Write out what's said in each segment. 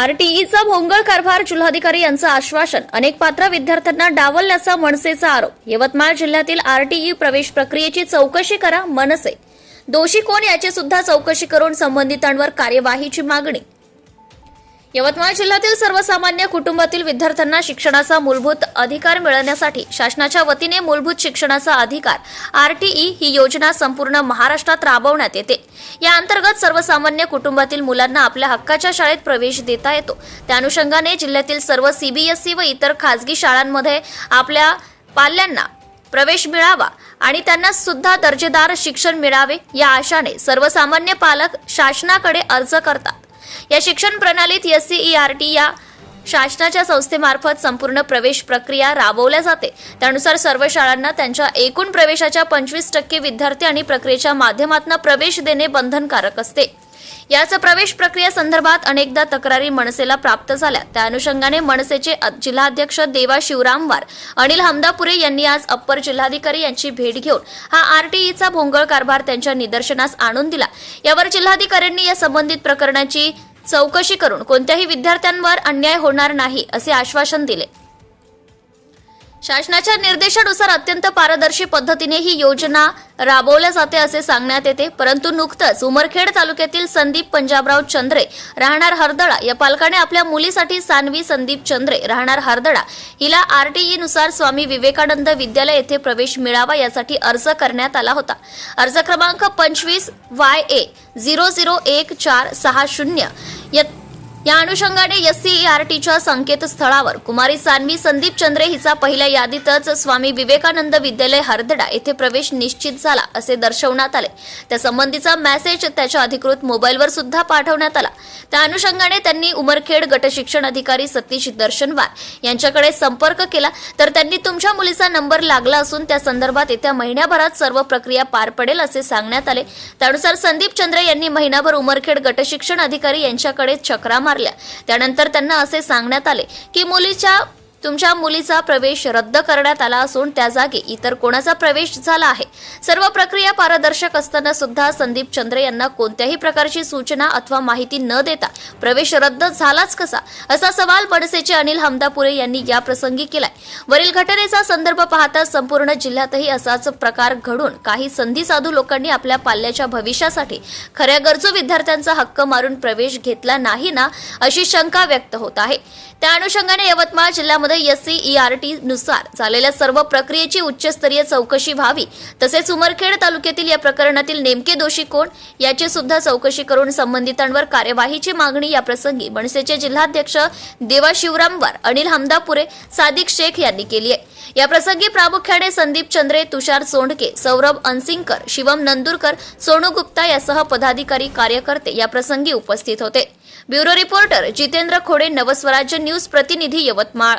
आरटीईचा भोंगळ कारभार जिल्हाधिकारी यांचं आश्वासन. अनेक पात्र विद्यार्थ्यांना डावलल्याचा मनसेचा आरोप. यवतमाळ जिल्ह्यातील आरटीई प्रवेश प्रक्रियेची चौकशी करा मनसे. दोषी कोण याची सुद्धा चौकशी करून संबंधितांवर कार्यवाहीची मागणी. यवतमाळ जिल्ह्यातील सर्वसामान्य कुटुंबातील विद्यार्थ्यांना शिक्षणाचा मूलभूत अधिकार मिळवण्यासाठी शासनाच्या वतीने मूलभूत शिक्षणाचा अधिकार आरटीई ही योजना संपूर्ण महाराष्ट्रात राबवण्यात येते. या अंतर्गत सर्वसामान्य कुटुंबातील मुलांना आपल्या हक्काच्या शाळेत प्रवेश देता येतो. त्या अनुषंगाने जिल्ह्यातील सर्व सीबीएसई व इतर खासगी शाळांमध्ये आपल्या पाल्यांना प्रवेश मिळावा आणि त्यांना सुद्धा दर्जेदार शिक्षण मिळावे या आशाने सर्वसामान्य पालक शासनाकडे अर्ज करतात. या शिक्षण प्रणालीत एस सीई आर टी या शासनाच्या संस्थेमार्फत संपूर्ण प्रवेश प्रक्रिया राबवल्या जाते. त्यानुसार सर्व शाळांना त्यांच्या एकूण प्रवेशाच्या पंचवीस टक्के विद्यार्थी आणि प्रक्रियेच्या माध्यमातून प्रवेश देणे बंधनकारक असते. याच प्रवेश प्रक्रिया संदर्भात अनेकदा तक्रारी मनसेला प्राप्त झाल्या. त्या अनुषंगाने मनसेचे जिल्हाध्यक्ष देवा शिवरामवार अनिल हमदापुरे यांनी आज अप्पर जिल्हाधिकारी यांची भेट घेऊन हा आरटीईचा भोंगळ कारभार त्यांच्या निदर्शनास आणून दिला. यावर जिल्हाधिकाऱ्यांनी या संबंधित प्रकरणाची चौकशी करून कोणत्याही विद्यार्थ्यांवर अन्याय होणार नाही असे आश्वासन दिले. शासनाच्या निर्देशानुसार अत्यंत पारदर्शी पद्धतीने ही योजना राबवल्या जाते असे सांगण्यात येते. परंतु नुकतंच उमरखेड तालुक्यातील संदीप पंजाबराव चंद्रे राहणार हरदळा या पालकाने आपल्या मुलीसाठी सानवी संदीप चंद्रे राहणार हरदळा हिला आरटीई नुसार स्वामी विवेकानंद विद्यालय येथे प्रवेश मिळावा यासाठी अर्ज करण्यात आला होता. अर्ज क्रमांक पंचवीस वाय ए झिरो झिरो एक चार सहा शून्य. या या अनुषंगाने एससीईआरटीच्या संकेतस्थळावर कुमारी सान्वी संदीप चंद्रे हिचा पहिल्या यादीतच स्वामी विवेकानंद विद्यालय हरदडा येथे प्रवेश निश्चित झाला असे दर्शवण्यात आले. त्या संबंधीचा मेसेज त्याच्या अधिकृत मोबाईलवर सुद्धा पाठवण्यात आला. त्या अनुषंगाने त्यांनी उमरखेड गटशिक्षण अधिकारी सतीश दर्शनवार यांच्याकडे संपर्क केला. तर त्यांनी तुमच्या मुलीचा नंबर लागला असून त्या संदर्भात येत्या महिन्याभरात सर्व प्रक्रिया पार पडेल असे सांगण्यात आले. त्यानुसार संदीप चंद्रे यांनी महिनाभर उमरखेड गटशिक्षण अधिकारी यांच्याकडे चक्रा मारल्या. त्यानंतर त्यांना असे सांगण्यात आले की मुलीच्या तुमच्या मुलीचा प्रवेश रद्द करण्यात आला असून त्या जागी इतर कोणाचा प्रवेश झाला आहे? सर्व प्रक्रिया पारदर्शक असताना सुद्धा संदीप चंद्रे यांना कोणत्याही प्रकारची सूचना अथवा माहिती न देता प्रवेश रद्द झालाच कसा? असा सवाल मनसेचे अनिल हमदापुरे यांनी या प्रसंगी केलाय. वरील घटनेचा संदर्भ पाहता संपूर्ण जिल्ह्यातही असाच प्रकार घडून काही संधी साधू लोकांनी आपल्या पाल्याच्या भविष्यासाठी खऱ्या गरजू विद्यार्थ्यांचा हक्क मारून प्रवेश घेतला नाही ना अशी शंका व्यक्त होत आहे. त्या अनुषंगाने यवतमाळ जिल्ह्यामध्ये एससीईआरटी नुसार झालेल्या सर्व प्रक्रियेची उच्चस्तरीय चौकशी व्हावी. तसेच उमरखेड तालुक्यातील या प्रकरणातील नेमके दोषी कोण याची सुद्धा चौकशी करून संबंधितांवर कार्यवाहीची मागणी या प्रसंगी मनसेचे जिल्हाध्यक्ष देवा शिवरामवार अनिल हमदापुरे सादिक शेख यांनी केली आहे. याप्रसंगी प्रामुख्याने संदीप चंद्रे तुषार सोंडके सौरभ अनसिंगकर शिवम नंदुरकर सोनू गुप्ता यासह पदाधिकारी कार्यकर्ते या प्रसंगी उपस्थित होते. Bureau reporter Jitendra Khode Navswarajya news प्रतिनिधी यवतमाळ.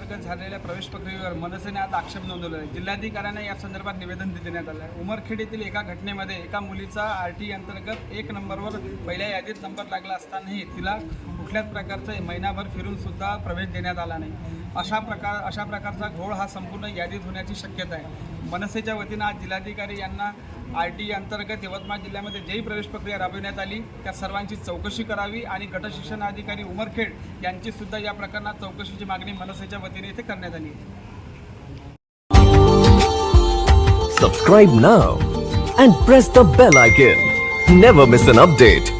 अंतर्गत झालेल्या प्रवेश प्रक्रियेवर मनसेने आज आक्षेप नोंदवला आहे. जिल्हाधिकाऱ्यांना या संदर्भात निवेदन देण्यात आलं आहे. उमरखेड येथील एका घटनेमध्ये एका मुलीचा आर टी अंतर्गत एक नंबरवर पहिल्या यादीत नंबर लागला असतानाही तिला कुठल्याच प्रकारचा महिनाभर फिरून सुद्धा प्रवेश देण्यात आला नाही. अशा प्रकार अशा प्रकारचा घोळ हा संपूर्ण यादीत होण्याची शक्यता आहे. मनसेच्या वतीनं आज जिल्हाधिकारी यांना आर टी अंतर्गत यवतमाळ जिल्ह्यामध्ये जेही प्रवेश प्रक्रिया राबविण्यात आली त्या सर्वांची चौकशी करावी आणि गटशिक्षण अधिकारी उमरखेड यांची सुद्धा या प्रकरणात चौकशीची मागणी मनसेच्या वतीने इथे करण्यात आली आहे Subscribe now and press the bell icon. Never miss an update.